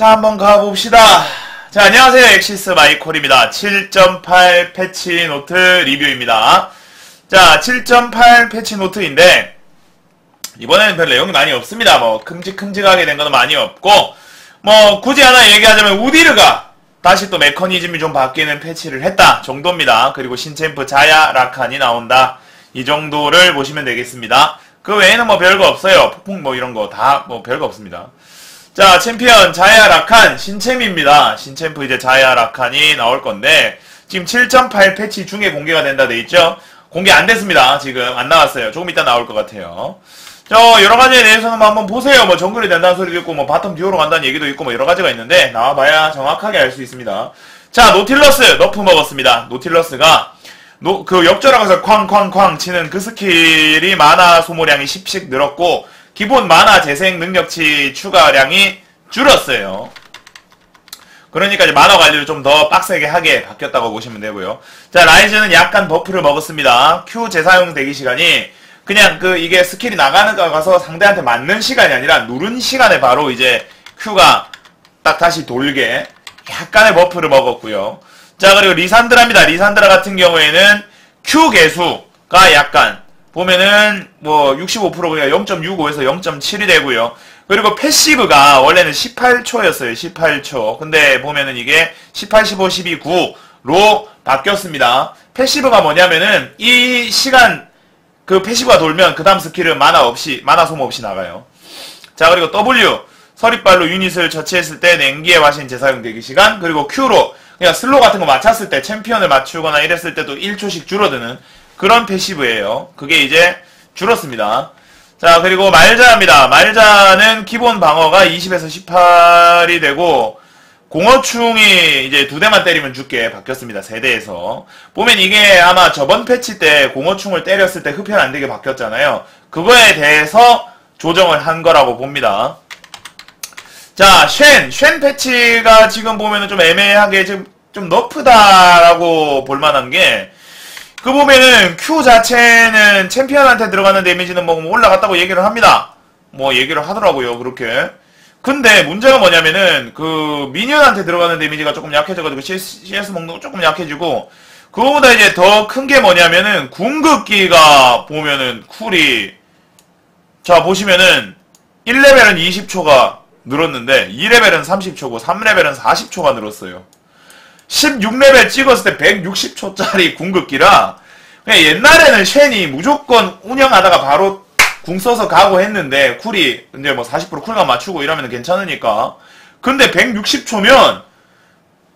자, 한번 가봅시다. 자, 안녕하세요. 엑시스 마이콜입니다. 7.8 패치 노트 리뷰입니다. 자, 7.8 패치 노트인데, 이번에는 별 내용이 많이 없습니다. 뭐, 큼직큼직하게 된 거는 많이 없고, 뭐, 굳이 하나 얘기하자면, 우디르가 다시 또 메커니즘이 좀 바뀌는 패치를 했다 정도입니다. 그리고 신챔프 자야 라칸이 나온다. 이 정도를 보시면 되겠습니다. 그 외에는 뭐 별거 없어요. 폭풍 뭐 이런 거 다 뭐 별거 없습니다. 자, 챔피언 자야 라칸 신챔입니다. 신챔프 이제 자야 라칸이 나올 건데 지금 7.8 패치 중에 공개가 된다 돼 있죠? 공개 안 됐습니다. 지금 안 나왔어요. 조금 이따 나올 것 같아요. 저 여러 가지에 대해서는 뭐 한번 보세요. 뭐 정글이 된다는 소리도 있고 뭐 바텀 듀오로 간다는 얘기도 있고 뭐 여러 가지가 있는데 나와봐야 정확하게 알 수 있습니다. 자 노틸러스 너프 먹었습니다. 노틸러스가 노, 그 역전하면서 쾅쾅쾅 치는 그 스킬이 마나 소모량이 10씩 늘었고 기본 마나 재생 능력치 추가량이 줄었어요. 그러니까 이제 만화 관리를 좀 더 빡세게 하게 바뀌었다고 보시면 되고요. 자, 라이즈는 약간 버프를 먹었습니다. Q 재사용 대기 시간이 그냥 그 이게 스킬이 나가는 거 가서 상대한테 맞는 시간이 아니라 누른 시간에 바로 이제 Q가 딱 다시 돌게 약간의 버프를 먹었고요. 자, 그리고 리산드라입니다. 리산드라 같은 경우에는 Q 개수가 약간 보면은 뭐 65%가 0.65에서 0.7이 되고요. 그리고 패시브가 원래는 18초였어요. 18초. 근데 보면은 이게 18, 15, 12, 9로 바뀌었습니다. 패시브가 뭐냐면은 이 시간 그 패시브가 돌면 그 다음 스킬은 만화 없이 만화 소모 없이 나가요. 자 그리고 W 서립발로 유닛을 처치했을 때 냉기의 화신 재사용 대기 시간 그리고 Q로 그냥 슬로 같은 거 맞췄을 때 챔피언을 맞추거나 이랬을 때도 1초씩 줄어드는 그런 패시브예요. 그게 이제 줄었습니다. 자, 그리고 말자입니다. 말자는 기본 방어가 20에서 18이 되고, 공어충이 이제 두 대만 때리면 죽게 바뀌었습니다. 세 대에서. 보면 이게 아마 저번 패치 때 공어충을 때렸을 때 흡혈 안 되게 바뀌었잖아요. 그거에 대해서 조정을 한 거라고 봅니다. 자, 쉔. 쉔 패치가 지금 보면은 좀 애매하게 좀, 좀 너프다라고 볼 만한 게, 그 보면은 Q 자체는 챔피언한테 들어가는 데미지는 뭐 올라갔다고 얘기를 합니다. 뭐 얘기를 하더라고요. 그렇게. 근데 문제가 뭐냐면은 그 미니언한테 들어가는 데미지가 조금 약해져가지고 CS, 먹는 거 조금 약해지고 그거보다 이제 더 큰 게 뭐냐면은 궁극기가 보면은 쿨이 자 보시면은 1레벨은 20초가 늘었는데 2레벨은 30초고 3레벨은 40초가 늘었어요. 16레벨 찍었을 때 160초짜리 궁극기라 그냥 옛날에는 쉔이 무조건 운영하다가 바로 궁 써서 가고 했는데 쿨이 이제 뭐 40% 쿨감 맞추고 이러면 괜찮으니까. 근데 160초면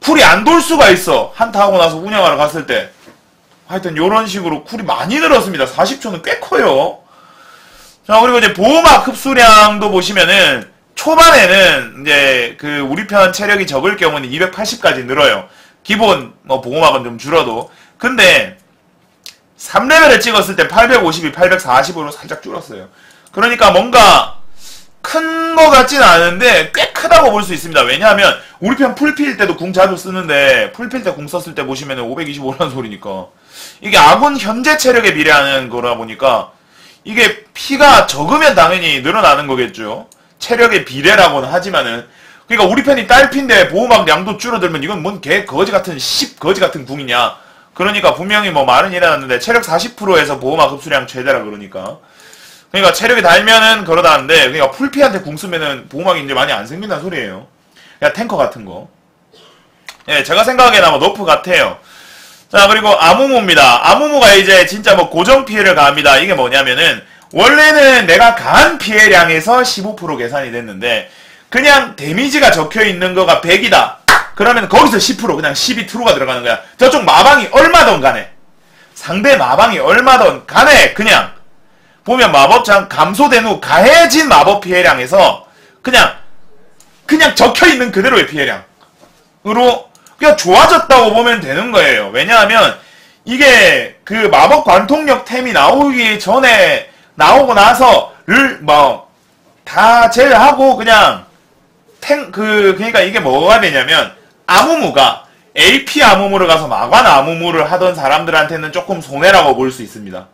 쿨이 안 돌 수가 있어. 한타 하고 나서 운영하러 갔을 때. 하여튼 요런 식으로 쿨이 많이 늘었습니다. 40초는 꽤 커요. 자 그리고 이제 보호막 흡수량도 보시면은 초반에는 이제 그 우리 편 체력이 적을 경우는 280까지 늘어요 기본 뭐 보호막은 좀 줄어도 근데 3레벨을 찍었을 때 852, 840으로 살짝 줄었어요. 그러니까 뭔가 큰 거 같지는 않은데 꽤 크다고 볼 수 있습니다. 왜냐하면 우리 편 풀필 때도 궁 자주 쓰는데 풀필 때 궁 썼을 때 보시면 525라는 소리니까 이게 아군 현재 체력에 비례하는 거라 보니까 이게 피가 적으면 당연히 늘어나는 거겠죠. 체력의 비례라고는 하지만은 그러니까 우리 편이 딸핀데 보호막 양도 줄어들면 이건 뭔 개 거지 같은 10 거지 같은 궁이냐. 그러니까 분명히 뭐 말은 일어났는데 체력 40%에서 보호막 흡수량 최대라 그러니까. 그러니까 체력이 달면은 그러다는데 그러니까 풀피한테 궁 쓰면은 보호막이 이제 많이 안 생긴다는 소리예요. 그냥 탱커 같은 거. 예, 제가 생각하기에는 아마 너프 같아요. 자, 그리고 아무무입니다. 아무무가 이제 진짜 뭐 고정 피해를 가합니다. 이게 뭐냐면은 원래는 내가 가한 피해량에서 15% 계산이 됐는데 그냥 데미지가 적혀 있는 거가 100이다. 그러면 거기서 10% 그냥 12 트루가 들어가는 거야. 저쪽 마방이 얼마던 간에 상대 마방이 얼마던 간에 그냥 보면 마법장 감소된 후 가해진 마법 피해량에서 그냥 그냥 적혀 있는 그대로의 피해량으로 그냥 좋아졌다고 보면 되는 거예요. 왜냐하면 이게 그 마법 관통력 템이 나오기 전에 나오고 나서를 뭐 다 제외하고 그냥 탱 그 그러니까 이게 뭐가 되냐면 아무무가 AP 아무무를 가서 마관 아무무를 하던 사람들한테는 조금 손해라고 볼 수 있습니다.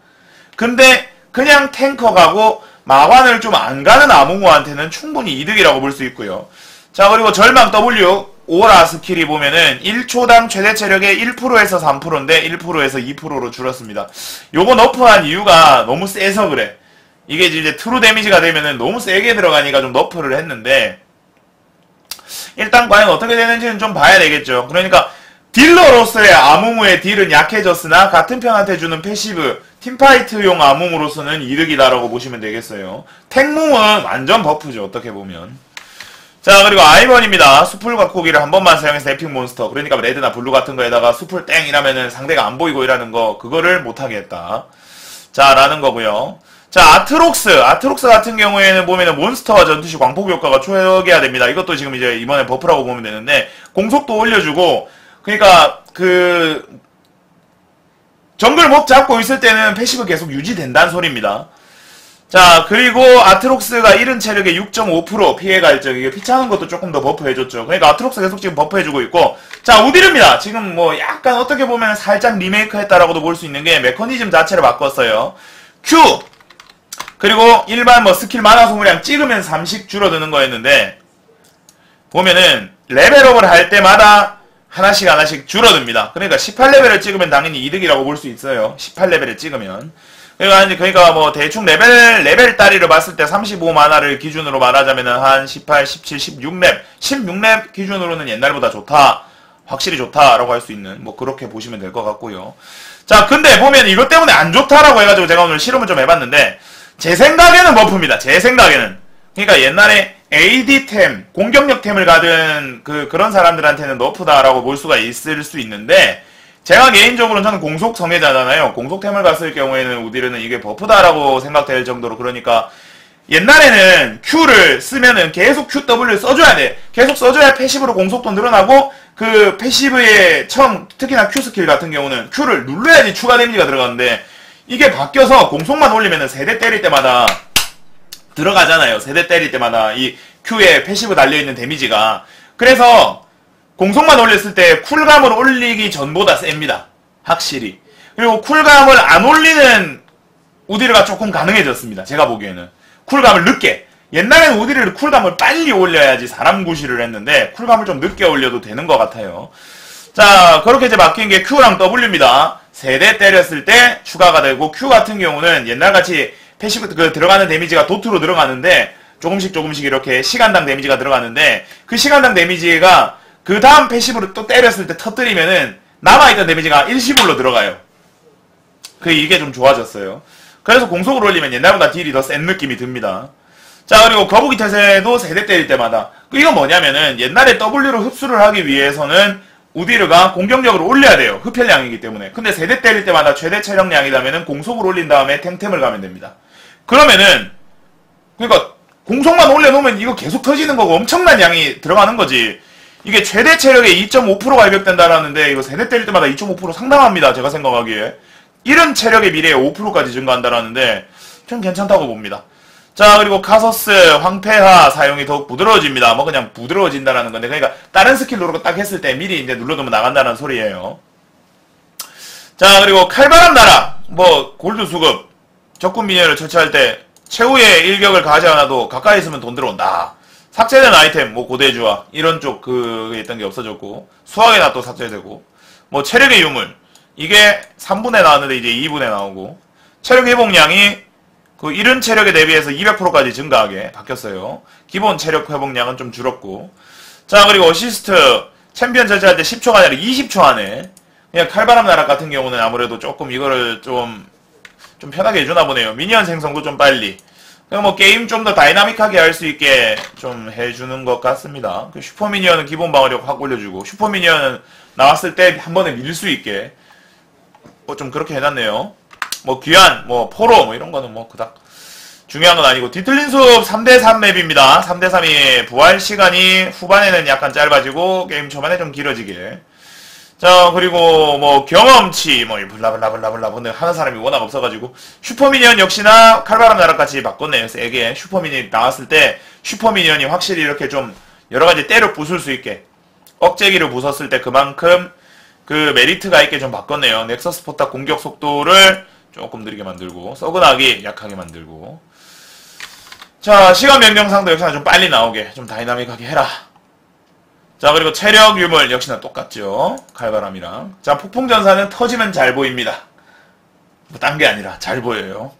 근데 그냥 탱커 가고 마관을 좀 안 가는 아무무한테는 충분히 이득이라고 볼 수 있고요. 자, 그리고 절망 W 오라 스킬이 보면은 1초당 최대 체력의 1%에서 3%인데 1%에서 2%로 줄었습니다. 요거 너프한 이유가 너무 세서 그래. 이게 이제 트루 데미지가 되면은 너무 세게 들어가니까 좀 너프를 했는데 일단 과연 어떻게 되는지는 좀 봐야 되겠죠. 그러니까 딜러로서의 아무무의 딜은 약해졌으나 같은 편한테 주는 패시브 팀파이트용 아무무로서는 이득이다라고 보시면 되겠어요. 탱뭉은 완전 버프죠. 어떻게 보면. 자 그리고 아이번입니다. 수풀 각고기를 한 번만 사용해서 에픽 몬스터 그러니까 레드나 블루 같은 거에다가 수풀 땡 이라면은 상대가 안 보이고 이라는 거 그거를 못하게 했다. 자 라는 거고요. 자 아트록스 아트록스 같은 경우에는 보면은 몬스터와 전투시 광폭 효과가 초기화 됩니다. 이것도 지금 이제 이번에 버프라고 보면 되는데 공속도 올려주고 그러니까 그 정글 몹 잡고 있을 때는 패시브 계속 유지된다는 소리입니다. 자, 그리고 아트록스가 잃은 체력의 6.5% 피해 갈적, 이게 피차는 것도 조금 더 버프해줬죠. 그러니까 아트록스 계속 지금 버프해주고 있고, 자, 우디르입니다. 지금 뭐 약간 어떻게 보면 살짝 리메이크 했다라고도 볼 수 있는 게 메커니즘 자체를 바꿨어요. Q! 그리고 일반 뭐 스킬 만화 소모량 찍으면 30 줄어드는 거였는데, 보면은 레벨업을 할 때마다 하나씩 하나씩 줄어듭니다. 그러니까 18레벨을 찍으면 당연히 이득이라고 볼 수 있어요. 18레벨을 찍으면. 그러니까, 그러니까 뭐 대충 레벨, 레벨 따리를 봤을 때 35만화를 기준으로 말하자면은 한 18, 17, 16렙, 16렙 기준으로는 옛날보다 좋다. 확실히 좋다라고 할 수 있는 뭐 그렇게 보시면 될 것 같고요. 자, 근데 보면 이것 때문에 안 좋다라고 해가지고 제가 오늘 실험을 좀 해봤는데 제 생각에는 버프입니다. 제 생각에는. 그러니까 옛날에 AD템, 공격력템을 가든 그 그런 사람들한테는 너프다라고 볼 수가 있을 수 있는데 제가 개인적으로는 저는 공속 성애자잖아요. 공속템을 갔을 경우에는 우디르는 이게 버프다라고 생각될 정도로 그러니까 옛날에는 Q를 쓰면은 계속 QW를 써줘야 돼. 계속 써줘야 패시브로 공속도 늘어나고 그 패시브의 처음 특히나 Q 스킬 같은 경우는 Q를 눌러야지 추가 데미지가 들어가는데 이게 바뀌어서 공속만 올리면은 세대 때릴 때마다 들어가잖아요. 세대 때릴 때마다 이 Q에 패시브 달려있는 데미지가 그래서 공속만 올렸을 때 쿨감을 올리기 전보다 셉니다. 확실히. 그리고 쿨감을 안 올리는 우디르가 조금 가능해졌습니다. 제가 보기에는. 쿨감을 늦게. 옛날에는 우디르를 쿨감을 빨리 올려야지 사람 구실을 했는데 쿨감을 좀 늦게 올려도 되는 것 같아요. 자, 그렇게 이제 바뀐 게 Q랑 W입니다. 세대 때렸을 때 추가가 되고 Q 같은 경우는 옛날같이 패시브 그 들어가는 데미지가 도트로 들어가는데 조금씩 조금씩 이렇게 시간당 데미지가 들어가는데 그 시간당 데미지가 그 다음 패시브로 또 때렸을 때 터뜨리면은 남아있던 데미지가 일시불로 들어가요. 그 이게 좀 좋아졌어요. 그래서 공속을 올리면 옛날보다 딜이 더 센 느낌이 듭니다. 자 그리고 거북이 태세도 세대 때릴 때마다 이건 뭐냐면은 옛날에 W로 흡수를 하기 위해서는 우디르가 공격력을 올려야 돼요. 흡혈량이기 때문에. 근데 세대 때릴 때마다 최대 체력량이라면은 공속을 올린 다음에 탱템을 가면 됩니다. 그러면은 그러니까 공속만 올려놓으면 이거 계속 터지는 거고 엄청난 양이 들어가는 거지. 이게 최대 체력의 2.5%가 회복된다라는데 이거 세대 때릴 때마다 2.5% 상당합니다. 제가 생각하기에. 이런 체력의 미래에 5%까지 증가한다라는데 좀 괜찮다고 봅니다. 자 그리고 카서스 황폐화 사용이 더욱 부드러워집니다. 뭐 그냥 부드러워진다라는 건데 그러니까 다른 스킬 누르고 딱 했을 때 미리 이제 눌러두면 나간다는 소리예요. 자 그리고 칼바람 나라 뭐 골드 수급 적군 미니언을 처치할 때 최후의 일격을 가지 않아도 가까이 있으면 돈 들어온다. 삭제된 아이템, 뭐 고대주와 이런 쪽 그게 있던 게 없어졌고 수학의 낫도 삭제되고 뭐 체력의 유물 이게 3분에 나왔는데 이제 2분에 나오고 체력 회복량이 그 이른 체력에 대비해서 200%까지 증가하게 바뀌었어요. 기본 체력 회복량은 좀 줄었고 자 그리고 어시스트 챔피언 설치할 때 10초가 아니라 20초 안에 그냥 칼바람 나락 같은 경우는 아무래도 조금 이거를 좀 좀 편하게 해주나 보네요. 미니언 생성도 좀 빨리 그냥 뭐 게임 좀 더 다이나믹하게 할 수 있게 좀 해주는 것 같습니다. 그 슈퍼 미니언은 기본 방어력 확 올려주고 슈퍼 미니언은 나왔을 때 한 번에 밀 수 있게 뭐 좀 그렇게 해놨네요. 뭐 귀한 뭐 포로 뭐 이런 거는 뭐 그닥 중요한 건 아니고 뒤틀린 숲 3대3 맵입니다. 3대3이 부활 시간이 후반에는 약간 짧아지고 게임 초반에 좀 길어지게 자 그리고 뭐 경험치 뭐 블라블라블라블라 근데 하는 사람이 워낙 없어가지고 슈퍼미니언 역시나 칼바람 나락같이 바꿨네요. 세게 슈퍼미니언 나왔을 때 슈퍼미니언이 확실히 이렇게 좀 여러가지 때를 부술 수 있게 억제기를 부쉈을 때 그만큼 그 메리트가 있게 좀 바꿨네요. 넥서스 포탑 공격 속도를 조금 느리게 만들고 썩은하기 약하게 만들고 자 시간 변경상도 역시나 좀 빨리 나오게 좀 다이나믹하게 해라 자, 그리고 체력 유물 역시나 똑같죠. 칼바람이랑. 자, 폭풍전사는 터지면 잘 보입니다. 뭐, 딴 게 아니라 잘 보여요.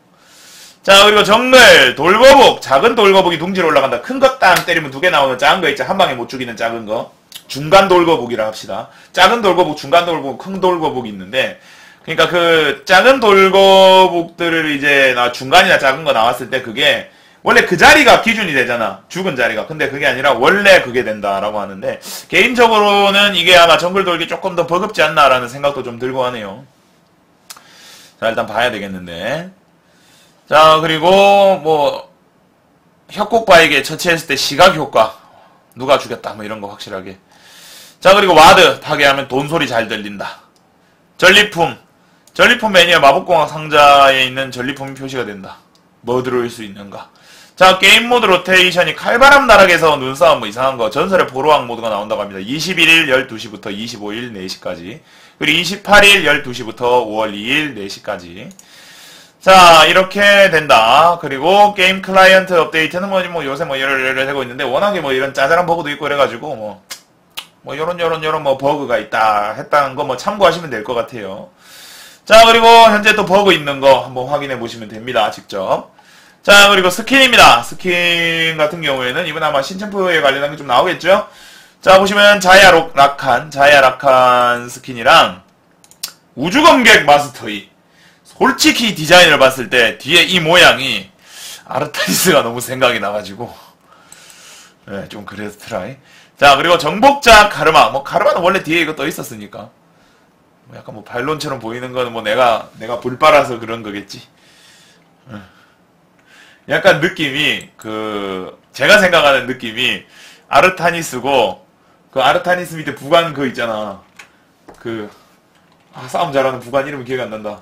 자, 그리고 정글, 돌거북. 작은 돌거북이 둥지로 올라간다. 큰거땅 때리면 두 개 나오는 작은 거 있죠. 한 방에 못 죽이는 작은 거. 중간 돌거북이라 합시다. 작은 돌거북, 중간 돌거북, 큰 돌거북이 있는데, 그러니까 그 작은 돌거북들을 이제 나 중간이나 작은 거 나왔을 때 그게 원래 그 자리가 기준이 되잖아. 죽은 자리가. 근데 그게 아니라 원래 그게 된다라고 하는데 개인적으로는 이게 아마 정글 돌기 조금 더 버겁지 않나라는 생각도 좀 들고 하네요. 자, 일단 봐야 되겠는데. 자, 그리고 뭐 협곡바에게 처치했을 때 시각 효과. 누가 죽였다. 뭐 이런 거 확실하게. 자, 그리고 와드 파괴하면 돈 소리 잘 들린다. 전리품. 전리품 매니아 마법공학 상자에 있는 전리품이 표시가 된다. 뭐 들어올 수 있는가. 자, 게임 모드 로테이션이 칼바람 나락에서 눈싸움 뭐 이상한 거, 전설의 보로왕 모드가 나온다고 합니다. 21일 12시부터 25일 4시까지. 그리고 28일 12시부터 5월 2일 4시까지. 자, 이렇게 된다. 그리고 게임 클라이언트 업데이트는 뭐지, 뭐 요새 뭐 열을 되고 있는데, 워낙에 뭐 이런 짜잘한 버그도 있고 그래가지고, 뭐, 뭐 요런 요런 요런 뭐 버그가 있다 했다는 거 뭐 참고하시면 될 것 같아요. 자, 그리고 현재 또 버그 있는 거 한번 확인해 보시면 됩니다. 직접. 자, 그리고 스킨입니다. 스킨 같은 경우에는 이번 아마 신챔프에 관련한 게 좀 나오겠죠? 자, 보시면 자야 락한, 자야 락한 스킨이랑 우주검객 마스터이. 솔직히 디자인을 봤을 때 뒤에 이 모양이 아르타니스가 너무 생각이 나가지고. 네, 좀 그래서 트라이. 자, 그리고 정복자 카르마. 뭐, 카르마는 원래 뒤에 이거 떠 있었으니까. 뭐 약간 뭐 발론처럼 보이는 거는 뭐 내가, 내가 불 빨아서 그런 거겠지. 약간 느낌이 그 제가 생각하는 느낌이 아르타니스고 그 아르타니스 밑에 부관 그 있잖아. 그 아, 싸움 잘하는 부관 이름이 기억이 안 난다.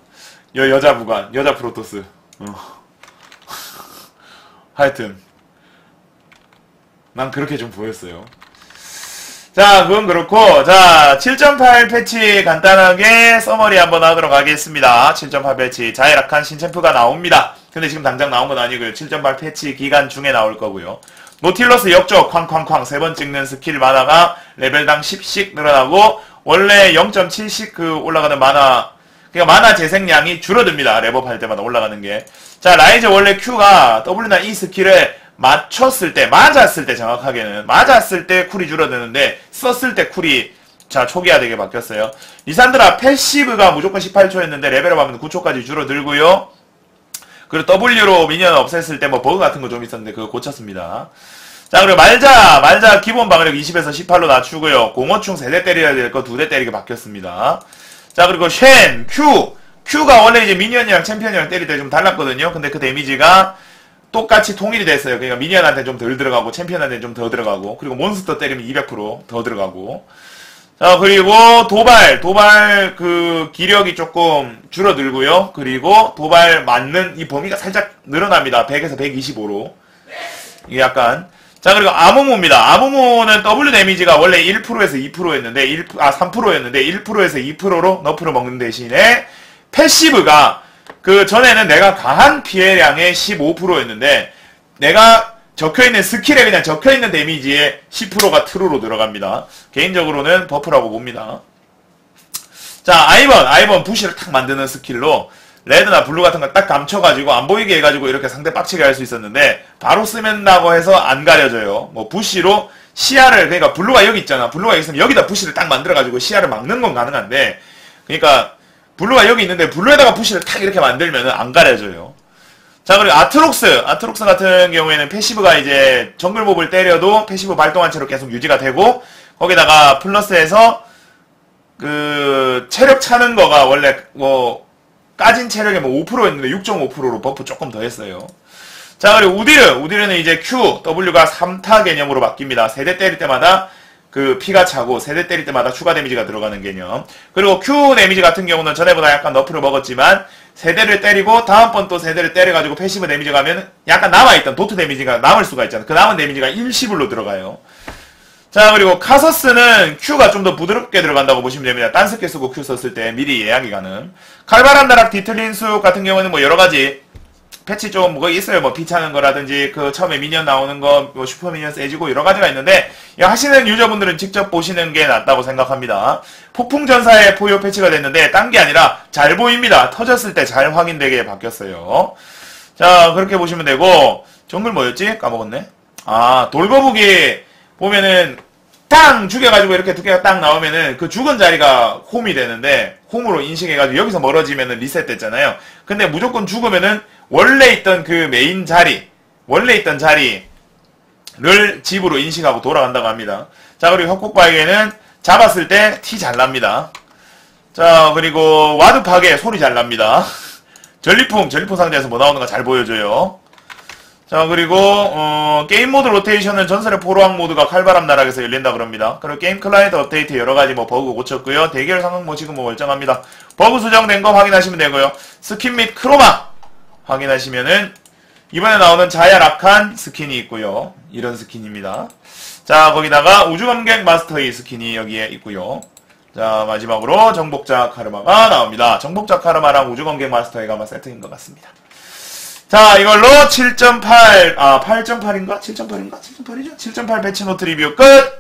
여 여자 부관 여자 프로토스. 어. 하여튼 난 그렇게 좀 보였어요 자 그건 그렇고 자 7.8 패치 간단하게 서머리 한번 하도록 하겠습니다 7.8 패치 자이락한 신챔프가 나옵니다 근데 지금 당장 나온 건 아니고요. 7.8 패치 기간 중에 나올 거고요. 노틸러스 역적 쾅쾅쾅 세 번 찍는 스킬 마나가 레벨당 10씩 늘어나고 원래 0.7씩 그 올라가는 마나 그러니까 마나 재생량이 줄어듭니다. 레벨업 할 때마다 올라가는 게. 자, 라이즈 원래 Q가 W나 E 스킬을 맞췄을 때, 맞았을 때 정확하게는 맞았을 때 쿨이 줄어드는데 썼을 때 쿨이 자 초기화 되게 바뀌었어요. 리산드라 패시브가 무조건 18초였는데 레벨업 하면 9초까지 줄어들고요. 그리고 W로 미니언 없앴을 때 뭐 버그 같은 거 좀 있었는데 그거 고쳤습니다. 자 그리고 말자 말자 기본 방어력 20에서 18로 낮추고요. 공어충 3대 때려야 될 거 2대 때리게 바뀌었습니다. 자 그리고 쉔, Q Q가 원래 이제 미니언이랑 챔피언이랑 때릴 때 좀 달랐거든요. 근데 그 데미지가 똑같이 통일이 됐어요. 그러니까 미니언한테 좀 덜 들어가고 챔피언한테 좀 더 들어가고 그리고 몬스터 때리면 200%더 들어가고 자, 그리고 도발, 도발 그 기력이 조금 줄어들고요. 그리고 도발 맞는 이 범위가 살짝 늘어납니다. 100에서 125로. 이게 약간. 자, 그리고 아무모입니다. 아무모는 W 데미지가 원래 1%에서 2%였는데, 1, 아, 3%였는데, 1%에서 2%로 너프를 먹는 대신에, 패시브가, 그 전에는 내가 강한 피해량의 15%였는데, 내가 적혀있는 스킬에 그냥 적혀있는 데미지의 10%가 트루로 들어갑니다. 개인적으로는 버프라고 봅니다. 자, 아이번, 아이번 부시를 탁 만드는 스킬로 레드나 블루 같은 거딱 감춰가지고 안 보이게 해가지고 이렇게 상대 빡치게 할 수 있었는데 바로 쓰면다고 해서 안 가려져요. 뭐 부시로 시야를 그러니까 블루가 여기 있잖아. 블루가 있으면 여기다 부시를 딱 만들어가지고 시야를 막는 건 가능한데 그러니까 블루가 여기 있는데 블루에다가 부시를 탁 이렇게 만들면은 안 가려져요. 자, 그리고 아트록스. 아트록스 같은 경우에는 패시브가 이제 정글몹을 때려도 패시브 발동한 채로 계속 유지가 되고, 거기다가 플러스해서, 그, 체력 차는 거가 원래, 뭐, 까진 체력이 뭐 5%였는데 6.5%로 버프 조금 더 했어요. 자, 그리고 우디르. 우디르는 이제 Q, W가 3타 개념으로 바뀝니다. 세대 때릴 때마다 그 피가 차고 세대 때릴 때마다 추가 데미지가 들어가는 개념. 그리고 Q 데미지 같은 경우는 전에보다 약간 너프를 먹었지만 세대를 때리고 다음번 또 세대를 때려가지고 패시브 데미지 가면 약간 남아있던 도트 데미지가 남을 수가 있잖아. 그 남은 데미지가 일시불로 들어가요. 자 그리고 카서스는 Q가 좀 더 부드럽게 들어간다고 보시면 됩니다. 딴 스킬 쓰고 Q 썼을 때 미리 예약이 가능. 칼바람 나락 디틀린 수 같은 경우는 뭐 여러가지 패치 좀 뭐가 있어요. 뭐 피차는 거라든지 그 처음에 미니언 나오는 거, 뭐 슈퍼 미니언 세지고 여러 가지가 있는데 하시는 유저분들은 직접 보시는 게 낫다고 생각합니다. 폭풍 전사의 포효 패치가 됐는데 딴 게 아니라 잘 보입니다. 터졌을 때 잘 확인되게 바뀌었어요. 자 그렇게 보시면 되고 정글 뭐였지? 까먹었네. 아 돌거북이 보면은 땅 죽여가지고 이렇게 두 개가 딱 나오면은 그 죽은 자리가 홈이 되는데 홈으로 인식해가지고 여기서 멀어지면은 리셋됐잖아요. 근데 무조건 죽으면은 원래 있던 그 메인 자리, 원래 있던 자리를 집으로 인식하고 돌아간다고 합니다. 자 그리고 협곡바에게는 잡았을 때 티 잘 납니다. 자 그리고 와드 파괴 소리 잘 납니다. 전리품 전리품 상자에서 뭐 나오는 거잘 보여줘요. 자 그리고 어, 게임 모드 로테이션은 전설의 포로왕 모드가 칼바람 나락에서 열린다 그럽니다. 그리고 게임 클라이언트 업데이트 여러 가지 뭐 버그 고쳤고요. 대결 상황 뭐 지금 뭐 멀쩡합니다. 버그 수정된 거 확인하시면 되고요. 스킨 및 크로마 확인하시면은 이번에 나오는 자야 락한 스킨이 있고요. 이런 스킨입니다. 자 거기다가 우주감객 마스터의 스킨이 여기에 있고요. 자 마지막으로 정복자 카르마가 나옵니다. 정복자 카르마랑 우주감객 마스터의 아마 세트인 것 같습니다. 자, 이걸로 7.8, 아, 8.8인가? 7.8인가? 7.8이죠? 7.8 배치 노트 리뷰 끝!